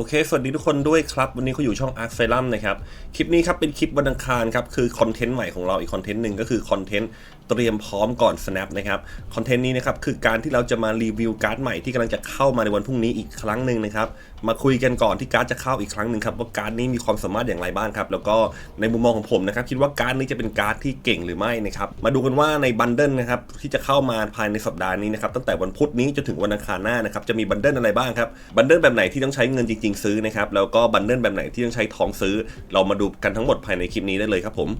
โอเค สวัสดีทุกคนด้วยครับ วันนี้เขาอยู่ช่อง Arc s y l u m นะครับ คลิปนี้ครับเป็นคลิปวันอังคารครับ คือคอนเทนต์ใหม่ของเราอีกคอนเทนต์หนึ่งก็คือคอนเทนต์ เตรียมพร้อมก่อน snap นะครับคอนเทนต์นี้นะครับคือการที่เราจะมารีวิวการ์ดใหม่ที่กำลังจะเข้ามาในวันพรุ่งนี้อีกครั้งหนึ่งนะครับมาคุยกันก่อนที่การ์ดจะเข้าอีกครั้งหนึ่งครับว่าการ์ดนี้มีความสามารถอย่างไรบ้างครับแล้วก็ในมุมมองของผมนะครับคิดว่าการ์ดนี้จะเป็นการ์ดที่เก่งหรือไม่นะครับมาดูกันว่าในบันเดิลนะครับที่จะเข้ามาภายในสัปดาห์นี้นะครับตั้งแต่วันพุธนี้จนถึงวันอังคารหน้านะครับจะมีบันเดิลอะไรบ้างครับบันเดิลแบบไหนที่ต้องใช้เงินจริง ๆ ซื้อนะครับแล้วก็บันเดิลแบบไหนที่ต้องใช้ทองซื้อ เรามาดูกันทั้งหมดภายในคลิปนี้ได้เลยครับผม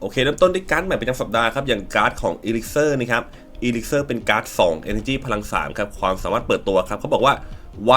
โอเคเริ่มต้นด้วยการ์ดใหม่ประจำสัปดาห์ครับ อย่างการ์ดของ e l i x i r นะครับ e l i x i r เป็นการ์ด 2 Energy พลัง 3 ครับ ความสามารถเปิดตัวครับ เขาบอกว่า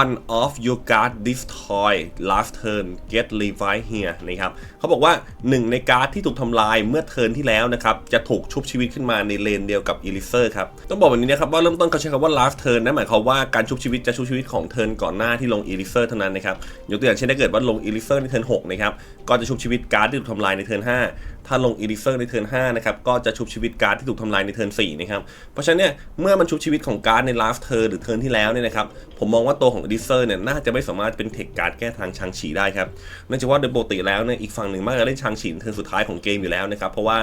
one of your card destroy last turn get revive here นะครับ เขาบอกว่า 1 ในการ์ดที่ถูกทำลายเมื่อเทิร์นที่แล้วนะครับ จะถูกชุบชีวิตขึ้นมาในเลนเดียวกับ e l i x i r ครับ ต้องบอกแบบนี้นะครับว่าเริ่มต้นเขาใช้คำว่า last turn นั่นหมายความว่าการชุบชีวิตจะชุบชีวิตของเทิร์นก่อนหน้าที่ลง e l i x i r เท่านั้นนะครับ ยกตัวอย่างเช่นถ้าเกิดว่าลง e l i x i r ในเทิร์น6นะครับ ก็จะชุบชีวิตการ์ดที่ถูกทำลายในเทิร์น5ถ้าลง e l i x i r ในเทิร์น5นะครับก็จะชุบชีวิตการ์ดที่ถูกทำลายในเทิร์น4นะครับเพราะฉะนั้นเนี่ยเมื่อมันชุบชีวิตของการ์ดในลาสเทอร์หรือเทิร์นที่แล้วเนี่ยนะครับผมมองว่าตัวของ e l i x i r เนี่ยน่าจะไม่สามารถเป็นเทคการ์ดแก้ทางชางฉีได้ครับเนื่องจากว่าโดยปกติแล้วเนี่ยอีกฝั่งหนึ่งมักจะเล่นชางฉีเทิร์นสุดท้ายของเกมอยู่แล้วนะครับเพราะว่า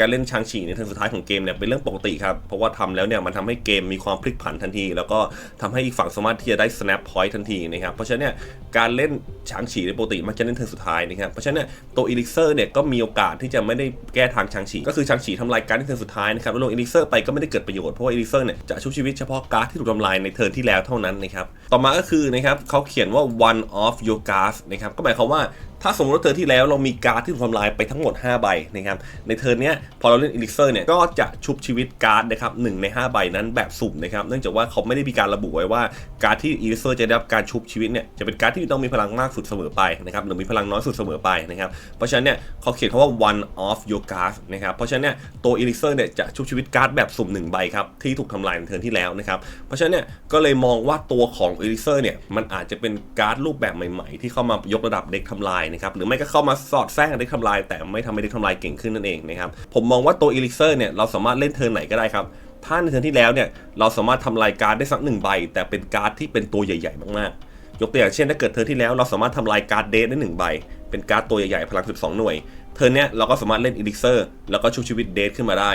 การเล่นชางฉีในเทิร์นสุดท้ายของเกมเนี่ยเป็นเรื่องปกติครับ เพราะว่าทำแล้วเนี่ยมันทำให้เกมมีความพลิกผันทันที แล้วก็ทำให้อีกฝั่งสามารถที่จะได้ snap point ทันทีนะครับ เพราะฉะนั้นเนี่ยการเล่นชางฉีในปกติมันจะเล่นเทิร์นสุดท้ายนะครับ เพราะฉะนั้นเนี่ยตัว elixir เนี่ยก็มีโอกาสที่จะไม่ได้แก้ทางชางฉีก็คือชางฉีทำลายการในเทิร์นสุดท้ายนะครับแล้วลง elixir ไปก็ไม่ได้เกิดประโยชน์เพราะว่า elixir เนี่ยจะชุบชีวิตเฉพาะการ์ดที่ถูกทำลายในเทิร์นที่แล้วเท่านั้นนะครับต่อมาก็คือนะครับเขาเขียนว่า one of your cards นะครับก็หมายความว่า ถ้าสมมติว่าเทิร์นที่แล้วเรามีการ์ดที่ถูกทำลายไปทั้งหมด 5 ใบนะครับ ในเทิร์นนี้พอเราเล่น e l i x i r เนี่ยก็จะชุบชีวิตการ์ดนะครับหใน 5 ใบนั้นแบบสุ่มนะครับ เนื่องจากว่าเขาไม่ได้มีการระบุไว้ว่าการ์ดที่ e l i x i r จะได้รับการชุบชีวิตเนี่ยจะเป็นการ์ดที่ต้องมีพลังมากสุดเสมอไปนะครับหรือมีพลังน้อยสุดเสมอไปนะครับ เพราะฉะนั้นเนี่ยเขาเขียนคำว่า one of your cards นะครับ เพราะฉะนั้นเนี่ยตัว e l i x i r เนี่ยจะชุบชีวิตการ์ดแบบสุ่ม1ใบครับที่ถูกทำลายในเทิร์นที่แล้วนะครับ เพราะฉะนั้นเนี่ยก็เลยมองว่าตัวของ e l i x i r เนี่ยมันอาจจะเป็นการ์ดรูปแบบใหม่ ๆ ที่เข้ามายกระดับเด็กทำลายนะครับหรือไม่ก็เข้ามาสอดแทรกเด็กทำลาย แต่ไม่ทำให้เด็กทำลายเก่งขึ้นนั่นเองนะครับผมมองว่าตัวอิลิเซอร์เนี่ยเราสามารถเล่นเทิร์นไหนก็ได้ครับถ้าในเทิร์นที่แล้วเนี่ยเราสามารถทำลายการ์ดได้สักหนึ่งใบ แต่เป็นการ์ดที่เป็นตัวใหญ่ๆมากๆยกตัวอย่างเช่นถ้าเกิดเทิร์นที่แล้วเราสามารถทำลายการ์ดเดทได้หนึ่งใบ เป็นการ์ดตัวใหญ่ๆพลัง 12 หน่วย เทิร์นเนี้ยเราก็สามารถเล่น e l i x i r แล้วก็ชุบชีวิตเดทขึ้นมาได้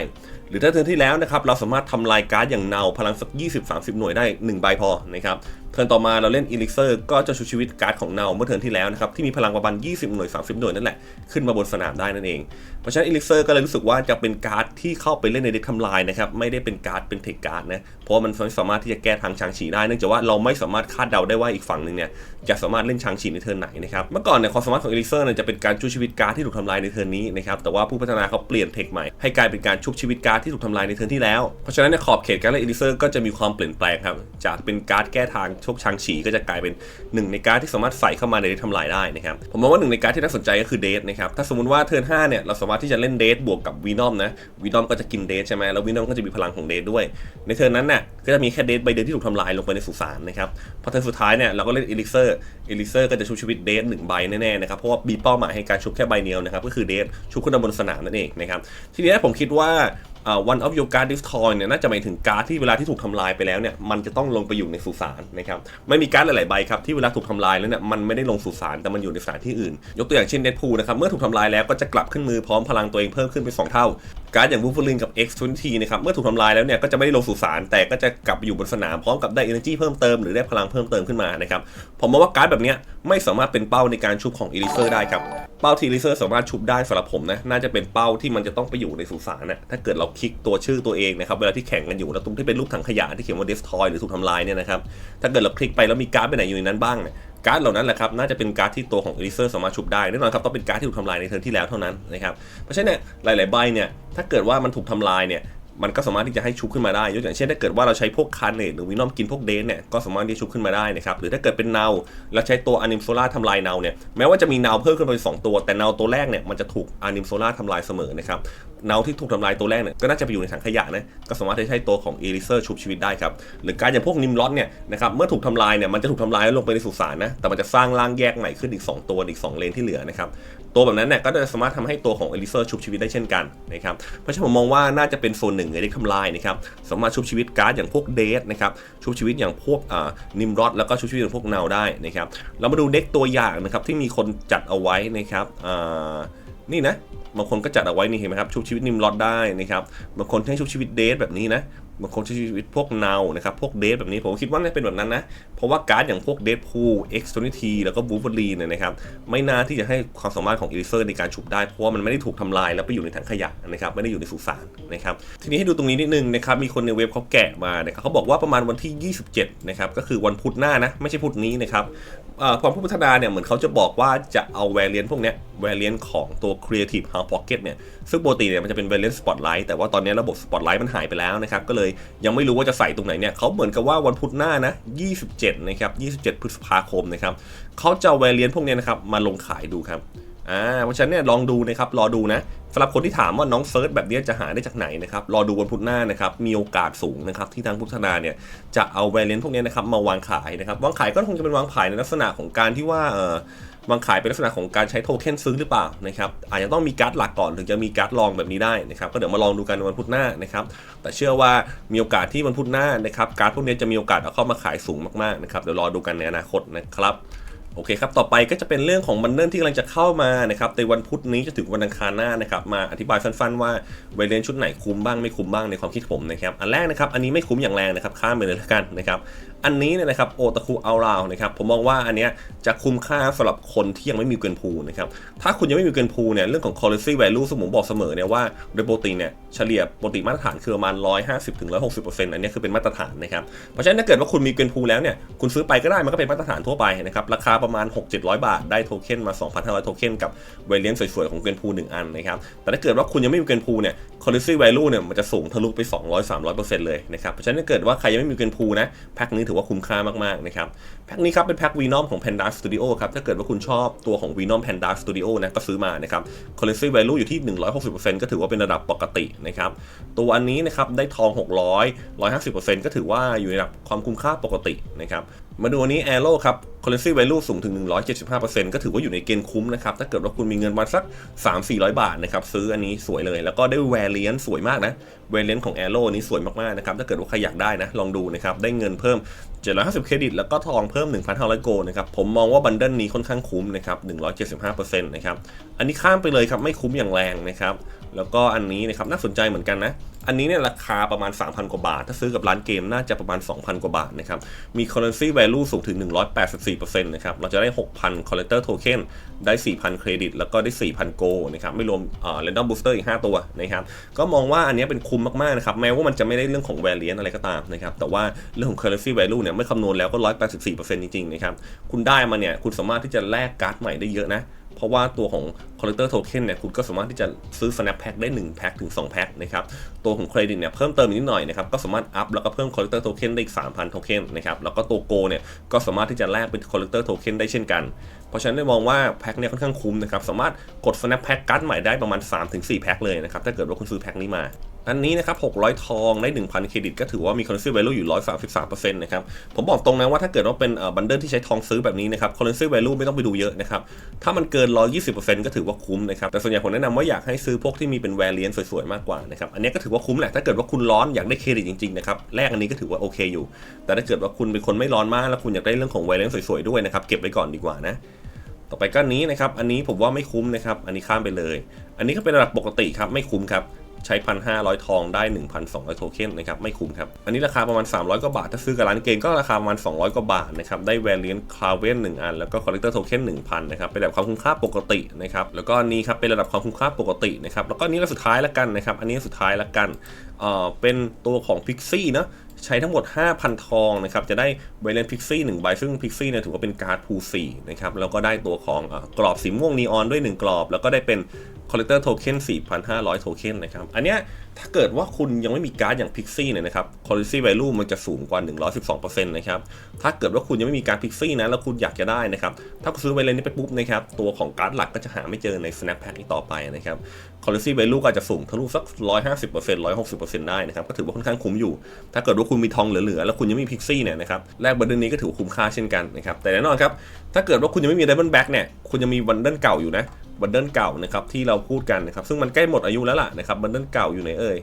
หรือถ้าเทิร์นที่แล้วนะครับเราสามารถทำลายการ์ดอย่างเนาพลังสัก 20-30 หน่วยได้ 1 ใบพอนะครับเทิร์นต่อมาเราเล่น e l i x i r ก็จะชุบชีวิตการ์ดของเนาเมื่อเทิร์นที่แล้วนะครับที่มีพลังประมาณ 20 หน่วย 30 หน่วยนั่นแหละขึ้นมาบนสนามได้นั่นเอง เพราะฉะนั้น e l i x i r ก็เลยรู้สึกว่าจะเป็นการ์ดที่เข้าไปเล่นในเด็กทำลายนะครับไม่ได้เป็นการ์ดเป็นเทคการ์ดนะเพราะมันไม่สามารถที่จะแก้ทางช้างฉีได้เนื่องจากว่าเราไม่สามารถคาดเดาได้ว่าอีกฝั่งหนึ่งเนี่ยจะสามารถเล่นชางฉีในเทิร์นไหนนะครับเมื่อก่อนเนี่ยความสามารถของ e l i x i r เนี่ยจะเป็นการชุบชีวิตการ์ดที่ถูกทำลายในเทิร์นนี้นะครับแต่ว่าผู้พัฒนาเขาเปลี่ยนเทคใหม่ให้กลายเป็นการชุบชีวิตการ์ดที่ถูกทำลายในเทิร์นที่แล้ว เพราะฉะนั้นในขอบเขตการเล่น e l i x i r ก็จะมีความเปลี่ยนแปลงครับจากเป็นการ์ดแก้ทางชกชางฉีก็จะกลายเป็นหนึ่งในการ์ดที่สามารถใส่เข้ามาในเดททำลายได้นะครับผมมองว่าหนึ่งในการ์ดที่น่าสนใจก็คือเดทนะครับถ้าสมมติว่าเทิร์น5เนี่ยเราสามารถที่จะเล่นเดทบวกกับวีนอมนะวีนอมก็จะกินเดทใช่ไหมแล้ววีนอมก็จะมีพลังของเดทด้วย ในเทิร์นนั้นน่ะก็จะมีแค่เดทใบเดียวที่ถูกทำลายลงไปในสุสานนะครับพอเทิร์นสุดท้ายเนี่ยเราก็เล่น e l i x i r e l i x i r ก็จะชุบชีวิตเดทหนึ่งใบแน่ๆนะครับเพราะว่ามีเป้าหมายให้การชุบแค่ใบเดียวนะครับก็คือเดฟชุบขึ้นมาบนสนามนั่นเองนะครับทีนี้ผมคิดว่า one of your card destroy เนี่ยน่าจะหมายถึงการ์ดที่เวลาที่ถูกทำลายไปแล้วเนี่ยมันจะต้องลงไปอยู่ในสุสานนะครับไม่มีการ์ดหลายๆใบครับที่เวลาถูกทำลายแล้วเนี่ยมันไม่ได้ลงสุสานแต่มันอยู่ในสถานที่อื่น ยกตัวอย่างเช่นเดดพูนะครับเมื่อถูกทำลายแล้วก็จะกลับขึ้นมือพร้อมพลังตัวเองเพิ่มขึ้นเป็น2เท่าการ์ดอย่างวูฟเฟอรินกับ X20 นะครับเมื่อถูกทำลายแล้วเนี่ยก็จะไม่ได้ลงสุสานแต่ก็จะกลับไปอยู่บนสนามพร้อมกับได้ energy เพิ่มเติมหรือได้พลังเพิ่มเติมขึ้นมานะครับผมมองว่าการ์ดแบบนี้ไม่สามารถเป็นเป้าในการชุบของ e l i x i r ได้ครับเป้าที่ e l i x i r สามารถชุบได้สำหรับผมนะน่าจะเป็นเป้าที่มันจะต้องไปอยู่ในสุสานนะถ้าเกิดเราคลิกตัวชื่อตัวเองนะครับเวลาที่แข่งกันอยู่แล้วตรงที่เป็นรูปถังขยะที่เขียนว่า destroy หรือถูกทำลายเนี่ยนะครับถ้าเกิดเราคลิกไปแล้วมีการ์ดไปไหนอยู่ในนั้นบ้างเนี่ย การ์ดเหล่านั้นแหละครับน่าจะเป็นการ์ดที่ตัวของเอลิเซอร์สามารถชุบได้แน่นอนครับต้องเป็นการ์ดที่ถูกทำลายในเทิร์นที่แล้วเท่านั้นนะครับเพราะฉะนั้นเนี่ยหลาย ๆ ใบเนี่ยถ้าเกิดว่ามันถูกทำลายเนี่ย มันก็สามารถที่จะให้ชุบขึ้นมาได้ ยกอย่างเช่นถ้าเกิดว่าเราใช้พวกคาร์เนตหรือวินอมกินพวกเดนเนี่ยก็สามารถที่จะชุบขึ้นมาได้นะครับหรือถ้าเกิดเป็นเนาแล้วใช้ตัวอานิมโซล่าทำลายเนาเนี่ยแม้ว่าจะมีเนาเพิ่มขึ้นไปสองตัว แต่เนาตัวแรกเนี่ยมันจะถูกอานิมโซล่าทำลายเสมอนะครับเนาที่ถูกทำลายตัวแรกเนี่ยก็น่าจะไปอยู่ในถังขยะนะก็สามารถที่จะใช้ตัวของเอลิเซอร์ชุบชีวิตได้ครับหรือการอย่างพวกนิมลอตเนี่ยนะครับเมื่อถูกทำลายเนี่ยมันจะถูกทำลายแล้วลงไปในสุสานนะแต่มันจะสร้างร่างแยกใหม่ขึ้นอีก 2 ตัวอีก 2 เลนที่เหลือนะครับตัวแบบนั้นเนี่ยก็จะสามารถทำให้ตัวของเอลิเซอร์ชุบชีวิตได้เช่นกันนะครับเพราะฉะนั้นผมมองว่าน่าจะเป็นโซนหนึ่งนึ่งในเด็กทำลายนะครับสามารถชุบชีวิตการ์ดอย่างพวกเดสนะครับชุบชีวิตอย่างพวกนิมรอดแล้วก็ชุบชีวิตอย่างพวกเนาได้นะครับเรามาดูเด็กตัวอย่างนะครับที่มีคนจัดเอาไว้นะครับนี่นะบางคนก็จัดเอาไว้นี่เห็นไหมครับชุบชีวิตนิมรอดได้นะครับบางคนให้ชุบชีวิตเดสแบบนี้นะ บางคนใช้ชีวิตพวกเนานะครับ พวกเดทแบบนี้ผมคิดว่าน่าจะเป็นแบบนั้นนะ เพราะว่าการ์ดอย่างพวกเดทพูเอ็กซ์โทนิทีแล้วก็บูฟเฟอรีเนี่ยนะครับ ไม่น่าที่จะให้ความสามารถของอีลิเซอร์ในการฉุบได้ เพราะว่ามันไม่ได้ถูกทำลายแล้วไปอยู่ในถังขยะนะครับ ไม่ได้อยู่ในสุสานนะครับ ทีนี้ให้ดูตรงนี้นิดนึงนะครับ มีคนในเว็บเขาแกะมานะครับเขาบอกว่าประมาณวันที่ 27 นะครับ ก็คือวันพุธหน้านะ ไม่ใช่พุธนี้นะครับความผู้พัฒนาเนี่ยเหมือนเขาจะบอกว่าจะเอาแวรเลียนพวกนี้แวรเลียนของตัว Creative House Pocket เนี่ยซึ่งปกติเนี่ยมันจะเป็นแวรเลียน Spotlight แต่ว่าตอนนี้ระบบ Spotlight มันหายไปแล้วนะครับก็เลยยังไม่รู้ว่าจะใส่ตรงไหนเนี่ยเขาเหมือนกับว่าวันพุธหน้านะ 27 นะครับ 27 พฤษภาคมนะครับเขาจะแวรเลียนพวกนี้นะครับมาลงขายดูครับอ่าเพราะฉะนั้นเนี่ยลองดูนะครับรอดูนะสำหรับคนที่ถามว่าน้องเฟิร์สแบบนี้จะหาได้จากไหนนะครับรอดูวันพุธหน้านะครับมีโอกาสสูงนะครับที่ทางพุทธนาเนี่ยจะเอาแวรเลียนพวกนี้นะครับมาวางขายนะครับวางขายก็คงจะเป็นวางขายในลักษณะของการที่ว่าเออ วางขายเป็นลักษณะของการใช้โทเค็นซื้อหรือเปล่านะครับอาจจะต้องมีการ์ดหลักก่อนถึงจะมีการ์ดรองแบบนี้ได้นะครับก็เดี๋ยวมาลองดูกันในวันพุธหน้านะครับแต่เชื่อว่ามีโอกาสที่วันพุธหน้านะครับการ์ดพวกนี้จะมีโอกาสเอาเข้ามาขายสูงมากๆนะครับเดี๋ยวรอดูกันในอนาคตนะครับโอเคครับ ต่อไปก็จะเป็นเรื่องของบันเดิลที่กำลังจะเข้ามานะครับ ในวันพุธนี้จะถึงวันอังคารหน้านะครับ มาอธิบายสั้นๆว่าไวเลนชุดไหนคุ้มบ้างไม่คุ้มบ้างในความคิดผมนะครับ อันแรกนะครับ อันนี้ไม่คุ้มอย่างแรงนะครับ ข้ามไปเลยละกันนะครับอันนี้เนี่ยนะครับโอตาคุเอาราวนะครับผมมองว่าอันเนี้ยจะคุ้มค่าสำหรับคนที่ยังไม่มีเกินพูนะครับถ้าคุณยังไม่มีเกินพูเนี่ยเรื่องของ currency value สมผมบอกเสมอเนี่ยว่าโดยปกติเนี่ยเฉลี่ยปกติมาตรฐานคือประมาณ 150ถึง160%อันเนี้คือเป็นมาตรฐานนะครับเพราะฉะนั้นถ้าเกิดว่าคุณมีเกินพูแล้วเนี่ยคุณซื้อไปก็ได้มันก็เป็นมาตรฐานทั่วไปนะครับราคาประมาณ 6-700 บาทได้โทเค็นมา 2,500 โทเค็นกับเวเลียนสวยๆของเกินพูลหนึ่งอันนะครับแต่ถ้าเกิดว่าคุณยังไม่มีเกินพูเนี่ย currency value เนี่ยมันจะสูงทะลุไป 200-300%เลยนะครับ เพราะฉะนั้นถ้าเกิดว่าใครยังไม่มีเกินพูนะ แพ็คนี้ถือว่าคุ้มค่ามากๆนะครับ แพ็คนี้ครับเป็นแพ็ค Venom ของ Panda Studio ครับ ถ้าเกิดว่าคุณชอบตัวของ Venom Panda Studio นะก็ซื้อมานะครับ currency value อยู่ที่ 160%ก็ถือว่าเป็นระดับปกตินะครับ ตัวอันนี้นะครับได้ทอง 600 150%ก็ถือว่าอยู่ในระดับความคุ้มค่าปกตินะครับ มาดูอันนี้ Arrow ครับ currency value สูงถึง 175%ก็ถือว่าอยู่ในเกณฑ์คุ้มนะครับ ถ้าเกิดว่าคุณมีเงินมาสัก 3-400 บาทนะครับ ซื้ออันนี้สวยเลย แล้วก็ได้ variant สวยมากนะ variant ของ Arrow นี้สวยมาก ๆ นะครับ ถ้าเกิดว่าใครอยากได้นะ ลองดูนะครับ ได้เงินเพิ่ม 750 เครดิต แล้วก็ทองเพิ่ม 1,500 โกลนะครับ ผมมองว่าบันเดิลนี้ค่อนข้างคุ้มนะครับ 175%นะครับ อันนี้ข้ามไปเลยครับ ไม่คุ้มอย่างแรงนะครับ แล้วก็อันนี้นะครับน่าสนใจเหมือนกันนะ อันนี้เนี่ยราคาประมาณ 3,000 กว่าบาท ถ้าซื้อกับร้านเกมน่าจะประมาณ 2,000 กว่าบาทนะครับ มี currency value สูงถึง 184%นะครับ เราจะได้ 6,000 collector token ได้ 4,000 เครดิต แล้วก็ได้ 4,000 โกนะครับ ไม่รวมอ่า random booster อีก 5 ตัวนะครับ ก็มองว่าอันนี้เป็นคุ้มมาก ๆ นะครับ แม้ว่ามันจะไม่ได้เรื่องของ variant อะไรก็ตามนะครับ แต่ว่าเรื่องของ currency value เนี่ยไม่คำนวณแล้วก็ 184%จริง ๆ นะครับ คุณได้มาเนี่ย คุณสามารถที่จะแลกการ์ดใหม่ได้เยอะนะ เพราะว่าตัวของ collector token เนี่ยคุณก็สามารถที่จะซื้อ snap pack ได้ 1 แพ็คถึง 2 แพ็คนะครับ ตัวของเครดิตเนี่ยเพิ่มเติมอีกนิดหน่อยนะครับ ก็สามารถอัพแล้วก็เพิ่ม collector token ได้อีก 3,000 token นะครับ แล้วก็ตัวโกเนี่ยก็สามารถที่จะแลกเป็น collector token ได้เช่นกันเพราะฉะนั้นได้มองว่าแพ็คเนี่ยค่อนข้างคุ้มนะครับ สามารถกด snap pack การ์ดใหม่ได้ประมาณ 3-4 แพ็คเลยนะครับ ถ้าเกิดว่าคุณซื้อแพ็คนี้มาอันนี้นะครับ 600 ทองได้ 1,000 เครดิต ก็ถือว่ามี currency value อยู่ 133%นะครับ ผมบอกตรงนะว่าถ้าเกิดว่าเป็นบันเดิลที่ใช้ทองซื้อแบบนี้นะครับ currency value ไม่ต้องไปดูเยอะนะครับ ถ้ามันเกิน 120%ก็ถือว่าคุ้มนะครับ แต่ส่วนใหญ่ผมแนะนำว่าอยากให้ซื้อพวกที่มีเป็น variant สวยๆ มากกว่านะครับ อันนี้ก็ถือว่าคุ้มแหละ ถ้าเกิดว่าคุณร้อนอยากได้เครดิตจริงๆ นะครับ แรกอันนี้ก็ถือว่าโอเคอยู่ แต่ถ้าเกิดว่าคุณเป็นคนไม่ร้อนมากแล้วคุณอยากได้เรื่องของ variant สวยๆด้วยนะครับเก็บไว้ก่อนดีกว่านะ ต่อไปก็นนี้นะครับ อันนี้ผมว่าไม่คุ้มนะครับ อันนี้ข้ามไปเลย อันนี้ก็เป็นระดับปกติครับไม่คุ้มครับใช้ 1,500 ทองได้ 1,200 โทเค็นนะครับไม่คุ้มครับ อันนี้ราคาประมาณ 300 กว่าบาท ถ้าซื้อกับร้านเกมก็ราคาประมาณ 200 กว่าบาทนะครับได้แวรเลียนคลาเวน1อัน แล้วก็คอลเลกเตอร์โทเค็น1,000นนะครับเป็นระดับความคุ้มค่าปกตินะครับแล้วก็อันนี้ครับเป็นระดับความคุ้มค่าปกตินะครับแล้วก็อันนี้ระสุดท้ายละกันนะครับอันนี้สุดท้ายละกันเอ่อเป็นตัวของพิกซี่นะ ใช้ทั้งหมด 5,000 ทองนะครับ จะได้เวเลนพิกซี่1ใบ ซึ่งพิกซี่เนี่ยถือว่าเป็นการ์ดพู4นะครับ แล้วก็ได้ตัวของอกรอบสีม่วงนีออนด้วย 1 กรอบ แล้วก็ได้เป็น collector token 4,500 โทเค็นนะครับ อันเนี้ย ถ้าเกิดว่าคุณยังไม่มีการ์ดอย่าง Pixie เนี่ยนะครับ currency value มันจะสูงกว่า 112%นะครับ ถ้าเกิดว่าคุณยังไม่มีการ์ด Pixie นะ แล้วคุณอยากจะได้นะครับ ถ้าคุณซื้อไวเลนนี้ไปปุ๊บนะครับ ตัวของการ์ดหลักก็จะหาไม่เจอใน snap pack อีกต่อไปนะครับ currency value ก็จะสูงทะลุสัก 150% 160%ได้นะครับ ก็ถือว่าค่อนข้างคุ้มอยู่ ถ้าเกิดว่าคุณมีทองเหลือๆ แล้วคุณยังไม่มี Pixie เนี่ยนะครับ แลกบันเดิลนี้ก็ถือว่าคุ้มค่าเช่นกันนะครับ แต่แน่นอนครับ ถ้าเกิดว่าคุณยังไม่มี Diamond Back เนี่ย คุณยังมีบันเดิลเก่าอยู่นะ บันเดิลเก่านะครับที่เราพูดกันนะครับซึ่งมันใกล้หมดอายุแล้วล่ะนะครับบันเดิลเก่าอยู่ไหนเอ่ย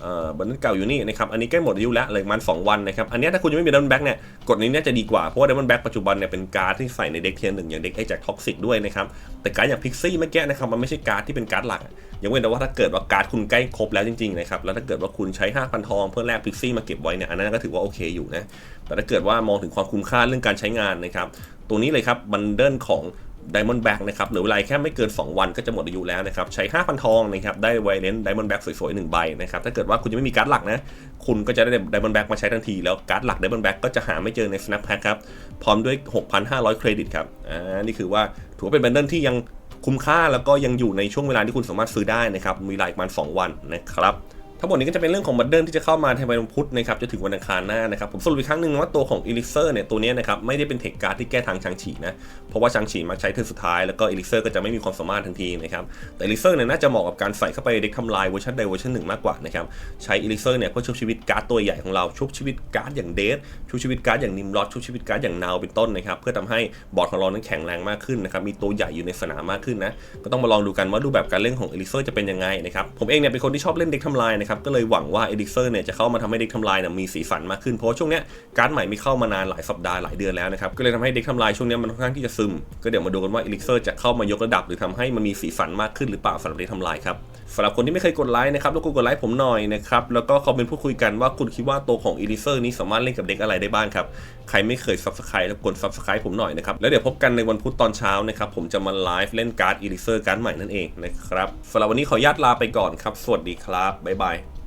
เอ่อบันเดนเก่าอยู่นี่นะครับอันนี้ใกล้หมดอายุแล้วเลยมัน2วันนะครับอันนี้ถ้าคุณยังไม่มีดัมแบ็กเนี่ยกดนี้เนี่ยจะดีกว่าเพราะว่าดัมแบ็กปัจจุบันเนี่ยเป็นการ์ดที่ใส่ในเด็กเทียร์หนึ่งอย่างเด็กไอจากท็อกซิกด้วยนะครับแต่การ์ดอย่างพิกซี่เมื่อกี้นะครับมันไม่ใช่การ์ดที่เป็นการ์ดหลักยังเว้นแต่ว่าถ้าเกิดว่าการ์ดคุณใกล้ครบแล้วจริงๆนะครับแล้วถ้าเกิดว่าคุณใช้ 5,000 ทองเพื่อแลกพิกซี่มาเก็บไว้เนี่ยอันนั้นก็ถือว่าโอเคอยู่นะแต่ถ้าเกิดว่ามองถึงความคุ้มค่าเรื่องการใช้งานนะครับตัวนี้เลยครับบันเดิลของ Diamond Back นะครับหลือเวลาแค่ไม่เกิน 2 วันก็จะหมดอายุแล้วนะครับใช้ 5,000 ทองนะครับได้ไวเลน Diamond Back สวยๆ1ใบนะครับถ้าเกิดว่าคุณยังไม่มีการ์ดหลักนะ คุณก็จะได้ Diamond Back มาใช้ทันที แล้วการ์ดหลัก Diamond Back ก็จะหาไม่เจอใน Snap Pack ครับพร้อมด้วย 6,500 เครดิตครับอ่านี่คือว่าถือว่าเป็นแบนเดิลที่ยังคุ้มค่าแล้วก็ยังอยู่ในช่วงเวลาที่คุณสามารถซื้อได้นะครับมีเวลาอีกประมาณ2วันนะครับ ทั้งหมดนี้ก็จะเป็นเรื่องของบัตเดิลที่จะเข้ามาในวันพุธนะครับจะถึงวันอังคารหน้านะครับผมสรุปอีกครั้งหนึ่งว่าตัวของอ e l i x i r เนี่ยตัวนี้นะครับไม่ได้เป็นเทคการ์ดที่แก้ทางชางฉีนะเพราะว่าชางฉีมาใช้เทิร์นสุดท้ายแล้วก็อ e l i x i r ก็จะไม่มีความสามารถทันทีนะครับแต่อ e l i x i r เนี่ยน่าจะเหมาะกับการใส่เข้าไปเด็กทำลายเวอร์ชันใดเวอร์ชันหนึ่งมากกว่านะครับใช้อ e l i x i r เนี่ยเพื่อชุบชีวิตการ์ดตัวใหญ่ของเราชุบชีวิตการ์ดอย่างเดสชุบชีวิตการ์ดอย่างนิมรอดชุบชีวิตการ์ดอย่างนาวเป็นต้นนะครับเพื่อทำให้บอร์ดของเรานั้นแข็งแรงมากขึ้นนะครับมีตัวใหญ่อยู่ในสนามมากขึ้นนะก็ต้องมาลองดูกันว่ารูปแบบการเล่นของอ e l i x i r จะเป็นยังไงนะครับผมเองเนี่ยเป็นคนที่ชอบเล่นเด็กทำลายนะครับก็เลยหวังว่าเอดิเซอร์เนี่ยจะเข้ามาทำให้เด็กทำลายนะมีสีสันมากขึ้นเพราะช่วงเนี้ยการ์ดใหม่ไม่เข้ามานานหลายสัปดาห์หลายเดือนแล้วนะครับก็เลยทำให้เด็กทำลายช่วงเนี้ยมันค่อนข้างที่จะซึม ก็เดี๋ยวมาดูกันว่า e l i x i r จะเข้ามายกระดับ หรือทำให้มันมีสีสันมากขึ้นหรือเปล่าสำหรับเด็กทำลายครับ สำหรับคนที่ไม่เคยกดไลค์นะครับรบกวนกดไลค์ผมหน่อยนะครับ แล้วก็คอมเมนต์พูดคุยกันว่าคุณคิดว่าตัวของ e l i x i r นี้สามารถเล่นกับเด็กอะไรได้บ้างครับ ใครไม่เคย subscribe รบกวน subscribe ผมหน่อยนะครับ แล้วเดี๋ยวพบกันในวันพุธตอนเช้านะครับ ผมจะมาไลฟ์เล่นการ์ด e l i x i r การ์ดใหม่นั่นเองนะครับสำหรับวันนี้ขออนุญาตลาไปก่อนครับ สวัสดีครับบ๊ายบาย